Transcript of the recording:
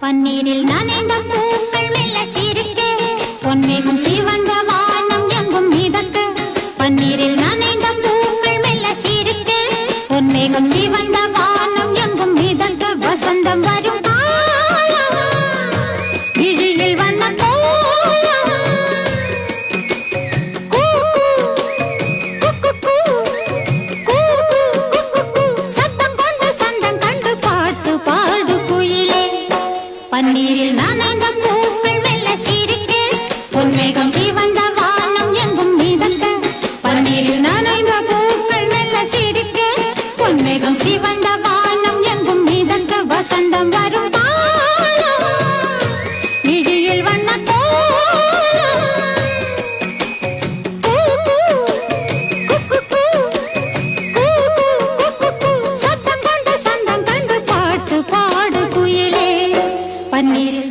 பன்னீரில் நனைந்த பூக்கள் மெல்ல சிரிக்க பொன்மேகம் சிவந்த வானம் எங்கும் மிதக்க பன்னீரில் நனைந்த பூக்கள் மெல்ல சிரிக்க பொன்மேகம் சிவந்த வானம் எங்கும் மிதக்க பன்னீரில் நனைந்த பூக்கள் மெல்ல சிரிக்க பொன்மேகம் சிவந்த வானம் எங்கும் மிதக்க பன்னீரில் நனைந்த பூக்கள் மெல்ல சிரிக்க பொன்மேகம் சிவந்த வானம் paneira.